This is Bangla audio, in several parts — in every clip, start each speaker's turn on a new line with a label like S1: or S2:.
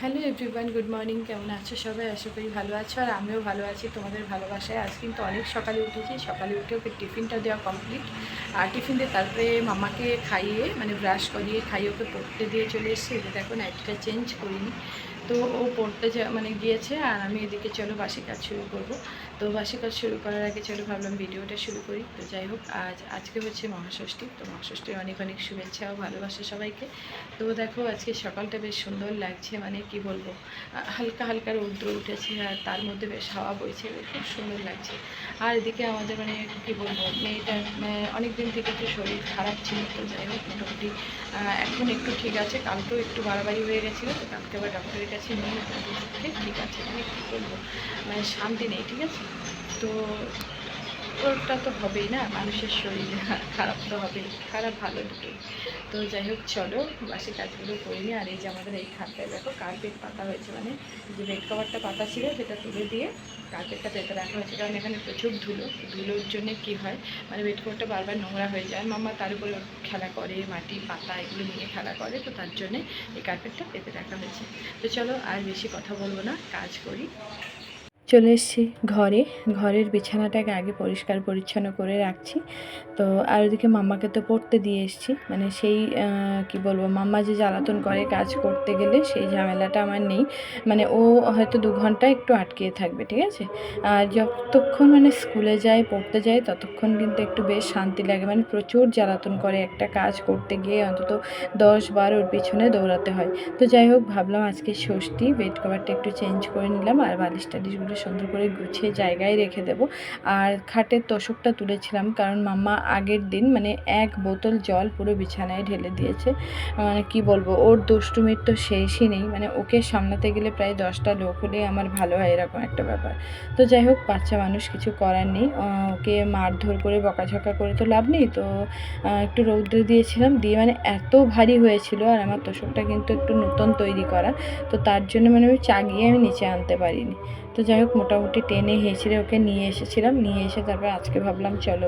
S1: Hello everyone, good morning. কেমন আছো সবাই? আশা করি ভালো আছো আর আমিও ভালো আছি। তোমাদের ভালোবাসায় আজ কিন্তু অনেক সকালে উঠেছি। সকালে উঠে ওকে টিফিনটা দেওয়া কমপ্লিট আর টিফিন দিয়ে তারপরে মামাকে খাইয়ে মানে ব্রাশ করিয়ে খাইয়ে ওকে পড়তে দিয়ে চলে এসেছি। এটা দেখো নাইটটা চেঞ্জ করিনি। তো ও পড়তে মানে গিয়েছে আর আমি এদিকে চলো বাসি কাজ শুরু করব। তো বাসি কাজ শুরু করার আগে চলো ভাবলাম ভিডিওটা শুরু করি। তো যাই হোক, আজ, আজকে হচ্ছে মহাষষ্ঠী। তো মহাষষ্ঠীর অনেক অনেক শুভেচ্ছা ও ভালোবাসা সবাইকে। তো দেখো, আজকে সকালটা বেশ সুন্দর লাগছে। মানে কি বলব হালকা হালকা রৌদ্র উঠেছে আর তার মধ্যে বেশ হাওয়া বইছে খুব সুন্দর লাগছে। আর এদিকে আমাদের মানে কি বলব মেয়েটার অনেক দিন থেকে একটু শরীর খারাপ ছিল। তো যাই হোক, মোটামুটি এখন একটু ঠিক আছে। কালকেও একটু বাড়াবাড়ি হয়ে গেছিল। তো কালকে আবার ডক্টরের কাছে নিয়ে ঠিক আছে মানে কী করব মানে শান্তি নেই, ঠিক আছে? তো ওটা তো হবেই না, মানুষের শরীর খারাপ তো হবেই, খারাপ ভালো দুটোই। তো যাই হোক, চলো, বাসি কাজগুলো করে নিই। আর এই যে আমাদের এই খাটটায় দেখো কার্পেট পাতা হয়েছে মানে যে বেড কভারটা পাতা ছিল, সেটা তুলে দিয়ে কার্পেটটা পেতে রাখা হয়েছে, কারণ এখানে প্রচুর ধুলো। ধুলোর জন্য কি হয় মানে বেড কভারটা বারবার নোংরা হয়ে যায়। মামা তার উপরে খেলা করে, মাটি, পাতা এগুলো নিয়ে খেলা করে, তো তার জন্যে এই কার্পেটটা পেতে রাখা হয়েছে। তো চলো, আর বেশি কথা বলব না, কাজ করি। চলে এসেছি ঘরে। ঘরের বিছানাটাকে আগে পরিষ্কার পরিচ্ছন্ন করে রাখছি। তো আর ওদিকে মাম্মাকে তো পড়তে দিয়ে এসেছি। মানে সেই কি বলব, মাম্মা যে জ্বালাতন করে কাজ করতে গেলে সেই ঝামেলাটা আমার নেই। মানে ও হয়তো দু ঘণ্টা একটু আটকিয়ে থাকবে, ঠিক আছে? আর যতক্ষণ মানে স্কুলে যায়, পড়তে যায়, ততক্ষণ কিন্তু একটু বেশ শান্তি লাগে। মানে প্রচুর জ্বালাতন করে একটা কাজ করতে গিয়ে অন্তত দশ বার ওর পিছনে দৌড়াতে হয়। তো যাই হোক, ভাবলাম আজকে ষষ্ঠী বেড কভারটা একটু চেঞ্জ করে নিলাম আর বালিশ টালিশগুলো সুন্দর করে গুছিয়ে জায়গায় রেখে দেবো। আর খাটের তোষকটা তুলেছিলাম কারণ মাম্মা আগের দিন মানে এক বোতল জল পুরো বিছানায় ঢেলে দিয়েছে। মানে কি বলব, ওর দুষ্টুমির তো শেষই নেই। মানে ওকে সামলাতে গেলে প্রায় দশটা লোক হলেই আমার ভালো হয় এরকম একটা ব্যাপার। তো যাই হোক, বাচ্চা মানুষ কিছু করার নেই। ওকে মারধর করে, বকাঝকা করে তো লাভ নেই। তো একটু রৌদ্রে দিয়েছিলাম। দিয়ে মানে এত ভারী হয়েছিল আর আমার তোষকটা কিন্তু একটু নতুন তৈরি করা। তো তার জন্য মানে আমি চাগিয়ে আমি নিচে আনতে পারিনি। তো যাই হোক, মোটামুটি টেনে হেঁচড়ে ওকে নিয়ে এসেছিলাম। নিয়ে এসে তারপর আজকে ভাবলাম, চলো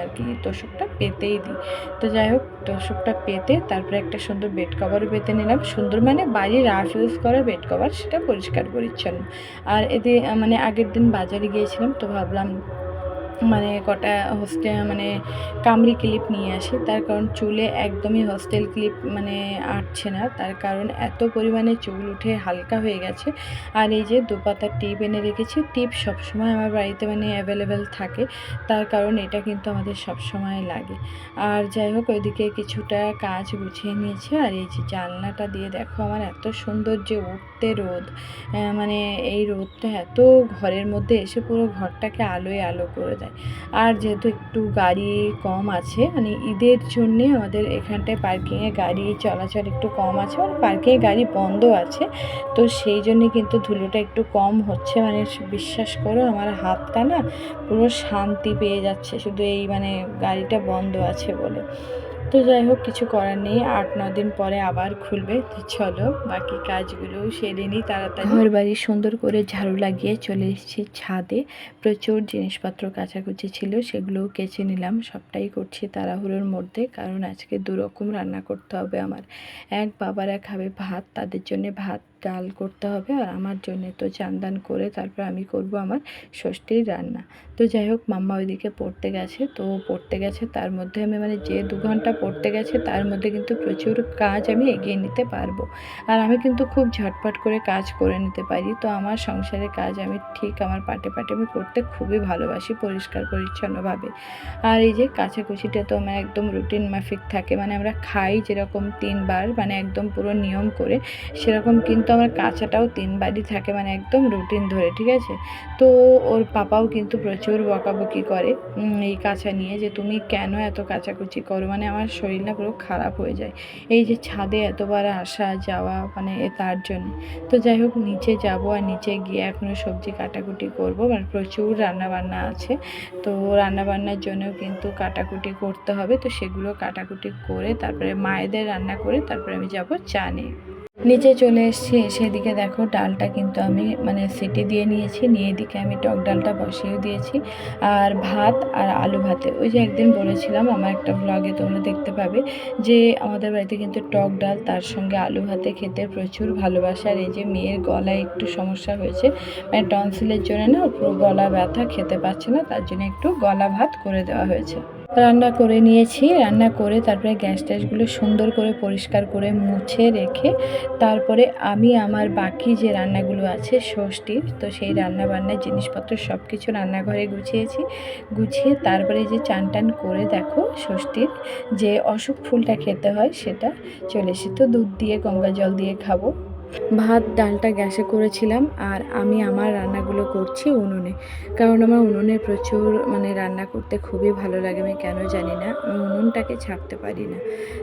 S1: আর কি তোষকটা পেতেই দিই। তো যাই হোক, তোষকটা পেতে তারপরে একটা সুন্দর বেড কভারও পেতে নিলাম। সুন্দর মানে বাড়ির রাফ ইউজ করা বেড কভার, সেটা পরিষ্কার পরিচ্ছন্ন। আর এতে মানে আগের দিন বাজারে গিয়েছিলাম, তো ভাবলাম মানে কটা হোস্টেল মানে কামড়ি ক্লিপ নিয়ে আসি। তার কারণ চুলে একদমই হোস্টেল ক্লিপ মানে আটছে না। তার কারণ এত পরিমাণে চুল উঠে হালকা হয়ে গেছে। আর এই যে দুপাতার টিপ এনে রেখেছি টিপ সবসময় আমার বাড়িতে মানে অ্যাভেলেবেল থাকে। তার কারণ এটা কিন্তু আমাদের সবসময় লাগে। আর যাই হোক, ওইদিকে কিছুটা কাজ গুছিয়ে নিয়েছে। আর এই যে জানলাটা দিয়ে দেখো আমার এত সুন্দর যে উঠতে রোদ। মানে এই রোদটা এত ঘরের মধ্যে এসে পুরো ঘরটাকে আলোয় আলো করে দেয়। আর যেহেতু একটু গাড়ি কম আছে মানে ঈদের জন্যে আমাদের এখানটায় পার্কিংয়ে গাড়ি চলাচল একটু কম আছে মানে পার্কিংয়ে গাড়ি বন্ধ আছে। তো সেই জন্যে কিন্তু ধুলোটা একটু কম হচ্ছে মানে বিশ্বাস করো আমার হাতটা না পুরো শান্তি পেয়ে যাচ্ছে, শুধু এই মানে গাড়িটা বন্ধ আছে বলে। তো যাই হোক, কিছু করার নেই। আট ন দিন পরে আবার খুলবে। চলো, বাকি কাজগুলো সেরে নিই তাড়াতাড়ি। ঘর বাড়ি সুন্দর করে ঝাড়ু লাগিয়ে চলে এসেছি ছাদে। প্রচুর জিনিসপত্র কাচাকুচি ছিল, সেগুলোও কেচে নিলাম। সবটাই করছি তাড়াহুড়োর মধ্যে, কারণ আজকে দু রকম রান্না করতে হবে আমার। এক বাবারা খাবে ভাত, তাদের জন্য ভাত। ডাল করতে হবে আর আমার জন্য তো চান্দান করে তারপর আমি করব আমার ষষ্ঠীর রান্না। তো যাই হোক, মাম্মা ওইদিকে পড়তে গেছে, তো পড়তে গেছে তার মধ্যে আমি মানে যে দু ঘণ্টা পড়তে গেছে তার মধ্যে কিন্তু প্রচুর কাজ আমি এগিয়ে নিতে পারব। আর আমি কিন্তু খুব ঝটপট করে কাজ করে নিতে পারি, তো আমার সংসারের কাজ আমি ঠিক আমার পাটে পাটে আমি করতে খুবই ভালোবাসি পরিষ্কার পরিচ্ছন্নভাবে। আর এই যে কাচাকুচিটা তো আমার একদম রুটিন মাফিক থাকে মানে আমরা খাই যেরকম তিনবার মানে একদম পুরো নিয়ম করে সেরকম কিন্তু আমার কাঁচাটাও তিনবারই থাকে মানে একদম রুটিন ধরে, ঠিক আছে? তো ওর পাপাও কিন্তু প্রচুর বকাবকি করে এই কাঁচা নিয়ে যে তুমি কেন এত কাচাকুচি করো? মানে আমার শরীর না পুরো খারাপ হয়ে যায়। এই যে ছাদে এতবার আসা, যাওয়া মানে এ তার জন্য। তো যাই হোক, নিচে যাব আর নিচে গিয়ে এখনও সবজি কাটাকুটি করব মানে প্রচুর রান্নাবান্না আছে। তো রান্নাবান্নার জন্যও কিন্তু কাটাকুটি করতে হবে। তো সেগুলো কাটাকুটি করে তারপরে মায়েদের রান্না করে তারপরে আমি যাব চা নিয়ে। নিচে চলে এসেছি এসে এদিকে দেখো ডালটা কিন্তু আমি মানে সিটি দিয়ে নিয়েছি, নিয়ে এদিকে আমি টক ডালটা বসিয়ে দিয়েছি, আর ভাত আর আলু ভাতে। ওই যে একদিন বলেছিলাম আমার একটা ব্লগে তোমরা দেখতে পাবে যে আমাদের বাড়িতে কিন্তু টক ডাল, তার সঙ্গে আলু ভাতে খেতে প্রচুর ভালোবাসা। আর এই যে মেয়ের গলায় একটু সমস্যা হয়েছে মানে টনসিলের জন্য না পুরো গলা ব্যথা, খেতে পাচ্ছে না, তার জন্য একটু গলা ভাত করে দেওয়া হয়েছে। রান্না করে নিয়েছি। রান্না করে তারপরে গ্যাস ট্যাসগুলো সুন্দর করে পরিষ্কার করে মুছে রেখে তারপরে আমি আমার বাকি যে রান্নাগুলো আছে ষষ্ঠীর, তো সেই রান্না বান্নার জিনিসপত্র সব কিছু রান্নাঘরে গুছিয়েছি। গুছিয়ে তারপরে যে চান টান করে দেখো ষষ্ঠীর যে অশোক ফুলটা খেতে হয় সেটা চলে এসে তো দুধ দিয়ে, গঙ্গা জল দিয়ে খাব। ভাত, ডালটা গ্যাসে করেছিলাম আর আমি আমার রান্নাগুলো করছি উনুনে। কারণ আমার উনুনে প্রচুর মানে রান্না করতে খুবই ভালো লাগে, আমি কেন জানি না। আমি উনুনটাকে ছাড়তে পারি না।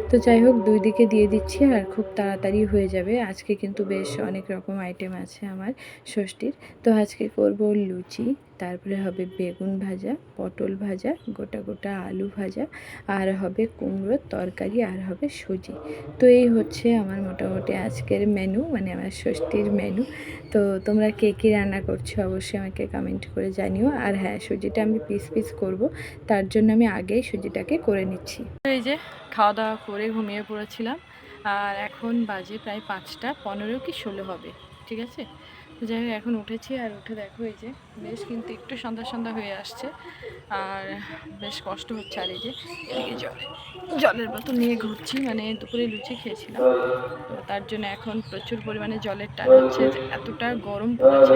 S1: তো যাই হোক, দুই দিকে দিয়ে দিচ্ছি আর খুব তাড়াতাড়ি হয়ে যাবে। আজকে কিন্তু বেশ অনেক রকম আইটেম আছে আমার ষষ্ঠীর। তো আজকে করব লুচি। তারপরে হবে বেগুন ভাজা, পটল ভাজা, গোটা গোটা আলু ভাজা, আর হবে কুমড়োর তরকারি, আর হবে সুজি। তো এই হচ্ছে আমার মোটামুটি আজকের মেনু মানে আমার ষষ্ঠীর মেনু তো তোমরা কে কী রান্না করছ অবশ্যই আমাকে কমেন্ট করে জানিও। আর হ্যাঁ সুজিটা আমি পিস পিস করব। তার জন্য আমি আগেই সুজিটাকে করে নিচ্ছি। এই যে খাওয়া দাওয়া করে ঘুমিয়ে পড়েছিলাম। আর এখন বাজে প্রায় পাঁচটা, পনেরো কি ষোলো হবে, ঠিক আছে? যাই হোক, এখন উঠেছি আর উঠে দেখো এই যে বেশ কিন্তু একটু সন্ধ্যা সন্ধ্যা হয়ে আসছে আর বেশ কষ্ট হচ্ছে আর এই যে জলে, জলের বোতল নিয়ে ঘুরছি মানে দুপুরে লুচি খেয়েছিলাম। তো তার জন্য এখন প্রচুর পরিমাণে জলের টান হচ্ছে, এতটা গরম পড়েছে।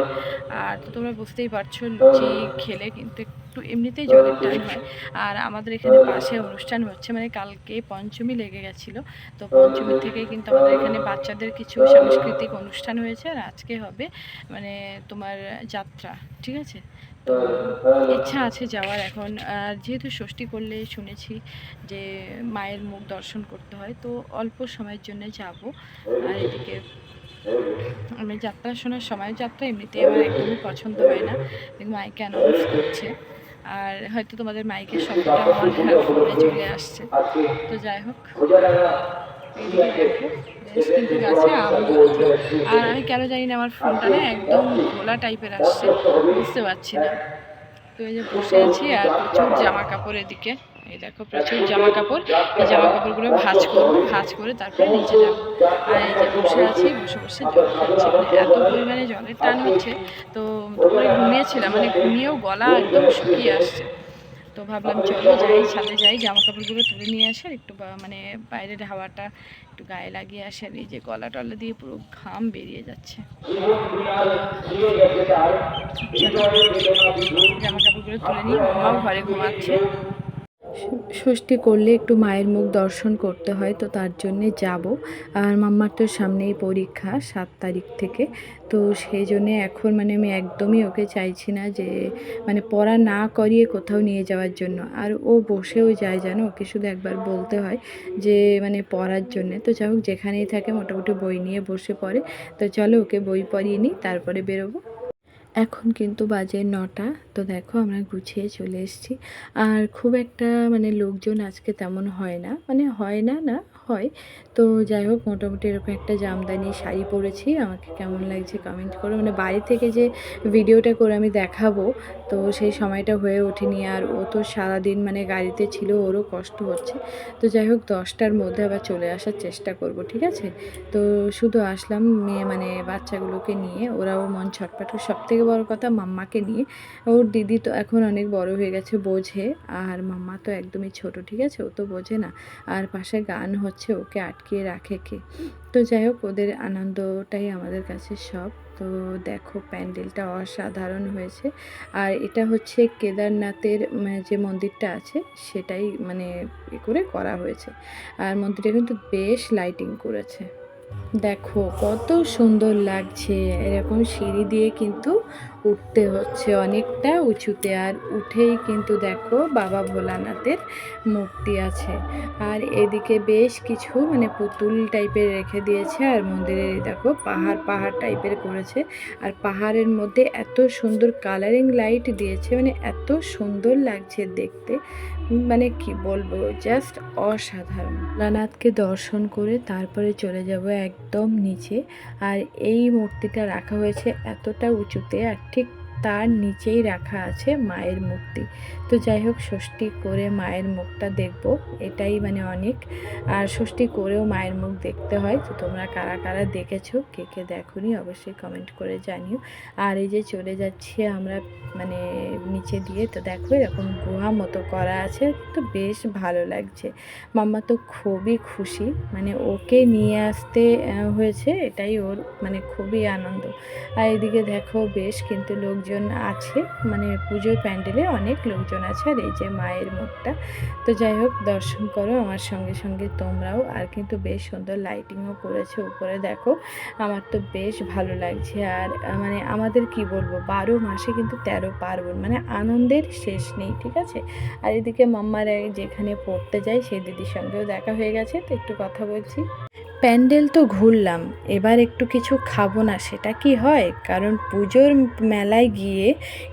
S1: আর তো তোমরা বুঝতেই পারছ, লুচি খেলে কিন্তু একটু এমনিতেই জলের টান হয়। আর আমাদের এখানে পাশে অনুষ্ঠান হচ্ছে মানে কালকে পঞ্চমী লেগে গেছিল। তো পঞ্চমী থেকে কিন্তু আমাদের এখানে বাচ্চাদের কিছু সাংস্কৃতিক অনুষ্ঠান হয়েছে আর আজকে হবে মানে তোমার যাত্রা ঠিক আছে? তো ইচ্ছা আছে যাওয়ার এখন। আর যেহেতু ষষ্ঠী করলে শুনেছি যে মায়ের মুখ দর্শন করতে হয় তো অল্প সময়ের জন্য যাব। আর এদিকে আমি যাত্রা শোনার সময় যাত্রা এমনিতে আমার একদমই পছন্দ হয় না মাইকে অ্যানাউন্স করছে। আর হয়তো তোমাদের মাইকের শব্দটা আমার ফোনে চলে আসছে। তো যাই হোক আর আমি কেন জানি না আমার ফোনটা না একদম ঘোলা টাইপের আসছে, বুঝতে পারছি না। তো এই যে বসে আছি আর প্রচুর জামা কাপড় এদিকে এই দেখো প্রচুর জামা কাপড় এই জামা কাপড়গুলো ভাঁজ করব ভাঁজ করে তারপরে নিচে যাব। আর এই যে বসে আছি, বসে বসে জল খাচ্ছি। মানে এত পরিমাণে জলের টান হচ্ছে, তো দুপুরে ঘুমিয়েছিলাম মানে ঘুমিয়েও গলা একদম শুকিয়ে আসছে। তো ভাবলাম চলো যাই ছাদে যাই জামা কাপড়গুলো তুলে নিয়ে আসে। একটু মানে বাইরের হাওয়াটা একটু গায়ে লাগিয়ে আসে এই যে গলা টলা দিয়ে পুরো ঘাম বেরিয়ে যাচ্ছে। জামা কাপড়গুলো তুলে নিয়ে মামাও ঘরে ঘুমাচ্ছে। ষষ্ঠী করলে একটু মায়ের মুখ দর্শন করতে হয়, তো তার জন্যে যাব। আর মাম্মার তো সামনেই পরীক্ষা সাত তারিখ থেকে, তো সেই জন্যে এখন মানে আমি একদমই ওকে চাইছি না যে মানে পড়া না করিয়ে কোথাও নিয়ে যাওয়ার জন্য। আর ও বসেও যায়, জানো? ওকে শুধু একবার বলতে হয় যে মানে পড়ার জন্যে। তো যাই হোক, যেখানেই থাকে মোটামুটি বই নিয়ে বসে পড়ে। তো চলো ওকে বই পড়িয়ে নিই, তারপরে বেরোবো। এখন কিন্তু বাজে নটা, তো দেখো আমরা গুছিয়ে চলে এসেছি। আর খুব একটা মানে লোকজন আজকে তেমন হয় না মানে হয় না না হয়। তো যাই হোক, মোটামুটি এরকম একটা জামদানি শাড়ি পরেছি। আমাকে কেমন লাগছে কমেন্ট করো। মানে বাড়ি থেকে যে ভিডিওটা করে আমি দেখাবো, তো সেই সময়টা হয়ে ওঠেনি। আর ও তো সারাদিন মানে গাড়িতে ছিল, ওরও কষ্ট হচ্ছে। তো যাই হোক, দশটার মধ্যে আবার চলে আসার চেষ্টা করব, ঠিক আছে? তো শুধু আসলাম মেয়ে মানে বাচ্চাগুলোকে নিয়ে। ওরাও মন ছটপাট। সব থেকে বড় কথা মাম্মাকে নিয়ে। ওর দিদি তো এখন অনেক বড় হয়ে গেছে, বোঝে। আর মাম্মা তো একদমই ছোট, ঠিক আছে? ও তো বোঝে না। আর পাশে গান হচ্ছে। ওকে আটকিয়ে রাখে কে? তো যাই হোক, ওদের আনন্দটাই আমাদের কাছে সব। তো দেখো, প্যান্ডেলটা অসাধারণ হয়েছে। আর এটা হচ্ছে কেদারনাথের যে মন্দিরটা আছে, সেটাই মানে এ করে করা হয়েছে। আর মন্দিরটা কিন্তু বেশ লাইটিং করেছে। দেখো, কত সুন্দর লাগছে। এরকম সিঁড়ি দিয়ে কিন্তু উঠতে হচ্ছে অনেকটা উঁচুতে। আর উঠেই কিন্তু দেখো বাবা ভোলানাথের মূর্তি আছে। আর এদিকে বেশ কিছু মানে পুতুল টাইপের রেখে দিয়েছে। আর মন্দিরের দেখো পাহাড় পাহাড় টাইপের করেছে। আর পাহাড়ের মধ্যে এত সুন্দর কালারিং লাইট দিয়েছে। মানে এত সুন্দর লাগছে দেখতে। মানে কি বলব, জাস্ট অসাধারণ। ভোলানাথকে দর্শন করে তারপরে চলে যাব একদম নিচে। আর এই মূর্তিটা রাখা হয়েছে এতটা উঁচুতে আর ঠিক তার নিচেই রাখা আছে মায়ের মূর্তি। তো যাই হোক ষষ্ঠী করে মায়ের মুখটা দেখব, এটাই মানে অনেক। আর ষষ্ঠী করেও মায়ের মুখ দেখতে হয়। তো তোমরা কারা কারা দেখেছ, কে কে দেখোনি, অবশ্যই কমেন্ট করে জানিও। আর এই যে চলে যাচ্ছি আমরা মানে নিচে দিয়ে, তো দেখো এরকম গুহা মতো করা আছে, তো বেশ ভালো লাগছে। মাম্মা তো খুবই খুশি মানে ওকে নিয়ে আসতে হয়েছে, এটাই ওর মানে খুবই আনন্দ। আর এদিকে দেখো বেশ, কিন্তু লোকজন আছে মানে পুজোর প্যান্ডেলে অনেক লোকজন আছে আর এই যে মায়ের মুখটা। তো যাই হোক, দর্শন করো আমার সঙ্গে সঙ্গে তোমরাও। আর কিন্তু বেশ সুন্দর লাইটিংও করেছে উপরে, দেখো। আমার তো বেশ ভালো লাগছে। আর মানে আমাদের কি বলব, বারো মাসে কিন্তু তেরো পার্বণ মানে আনন্দের শেষ নেই, ঠিক আছে? আর এদিকে মাম্মার যেখানে পড়তে যায়, সেই দিদির সঙ্গেও দেখা হয়ে গেছে। তো একটু কথা বলছি। প্যান্ডেল তো ঘুরলাম, এবার একটু কিছু খাব না, সেটা কি হয়? কারণ পুজোর মেলায় গিয়ে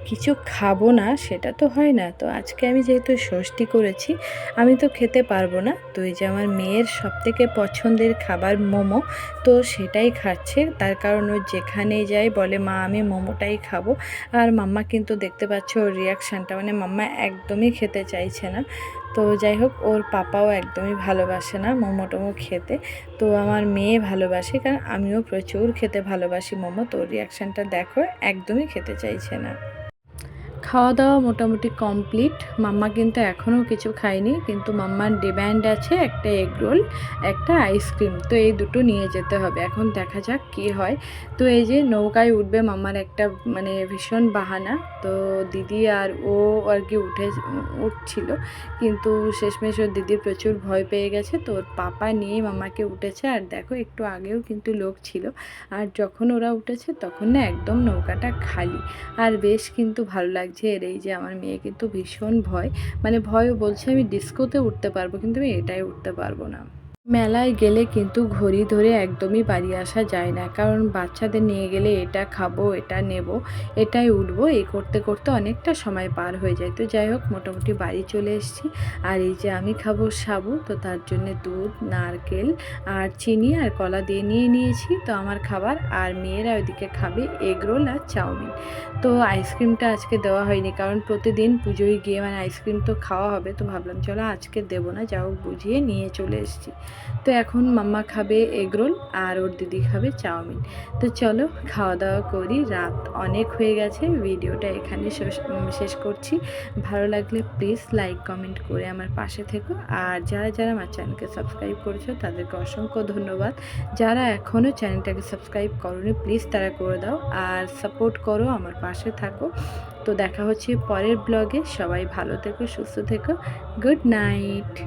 S1: কিছু খাব না, সেটা তো হয় না। তো আজকে আমি যেহেতু ষষ্ঠী করেছি, আমি তো খেতে পারব না। তো এই যে আমার মেয়ের সবথেকে পছন্দের খাবার মোমো, তো সেটাই খাচ্ছে। তার কারণ ও যেখানে যায় বলে, মা, আমি মোমোটাই খাব। আর মাম্মা কিন্তু দেখতে পাচ্ছ, ওর রিয়াকশানটা মানে মাম্মা একদমই খেতে চাইছে না। তো যাই হোক, ওর পাপাও একদমই ভালোবাসে না মোমো টোমো খেতে। তো আমার মেয়ে ভালোবাসে, কারণ আমিও প্রচুর খেতে ভালোবাসি মোমো। তো রিয়াকশানটা দেখো, একদমই খেতে চাইছে না। খাওয়া দাওয়া মোটামুটি কমপ্লিট। মাম্মা কিন্তু এখনও কিছু খায়নি, কিন্তু মাম্মার ডিম্যান্ড আছে একটা এগ রোল, একটা আইসক্রিম তো এই দুটো নিয়ে যেতে হবে। এখন দেখা যাক কি হয়। তো এই যে নৌকায় উঠবে মাম্মার একটা মানে ভীষণ বাহানা। তো দিদি আর ও আর কি উঠে, উঠছিল, কিন্তু শেষমেশ ওর দিদির প্রচুর ভয় পেয়ে গেছে। তো ওর পাপা নিয়ে মামাকে উঠেছে। আর দেখো, একটু আগেও কিন্তু লোক ছিল। আর যখন ওরা উঠেছে, তখন না একদম নৌকাটা খালি। আর বেশ কিন্তু ভালো লাগছে। এর এই যে আমার মেয়ে কিন্তু ভীষণ ভয়। মানে ভয়ও বলছে আমি ডিস্কোতে উঠতে পারব, কিন্তু আমি এটাই উঠতে পারব না। মেলায় গেলে কিন্তু ঘড়ি ধরে একদমই বাড়ি আসা যায় না। কারণ বাচ্চাদের নিয়ে গেলে এটা খাব, এটা নেব, এটাই উঠবো, এই করতে করতে অনেকটা সময় পার হয়ে যায়। তো যাই হোক, মোটামুটি বাড়ি চলে এসেছি। আর এই যে আমি খাব সাবু, তো তার জন্য দুধ, নারকেল আর চিনি আর কলা দিয়ে নিয়ে নিয়েছি। তো আমার খাবার আর মেয়েরা ওইদিকে খাবে এগ রোল আর চাউমিন। তো আইসক্রিমটা আজকে দেওয়া হয়নি, কারণ প্রতিদিন পুজোয় গিয়ে মানে আইসক্রিম তো খাওয়া হবে। তো ভাবলাম, চলো আজকে দেবো না, যা হোক বুঝিয়ে নিয়ে চলে এসেছি। তো এখন মাম্মা খাবে এগ রোল আর ওর দিদি খাবে চাউমিন। তো চলো খাওয়া দাওয়া করি, রাত অনেক হয়ে গেছে, ভিডিওটা এখানে শেষ- শেষ করছি। ভালো লাগলে প্লিজ লাইক কমেন্ট করে আমার পাশে থেকো। আর যারা যারা আমার চ্যানেলকে সাবস্ক্রাইব করেছ, তাদেরকে অসংখ্য ধন্যবাদ। যারা এখনও চ্যানেলটাকে সাবস্ক্রাইব করোনি প্লিজ তারা করে দাও। আর সাপোর্ট করো, আমার পাশে থাকো। তো দেখা হচ্ছে পরের ব্লগে সবাই ভালো থেকো, সুস্থ থেকো। Good night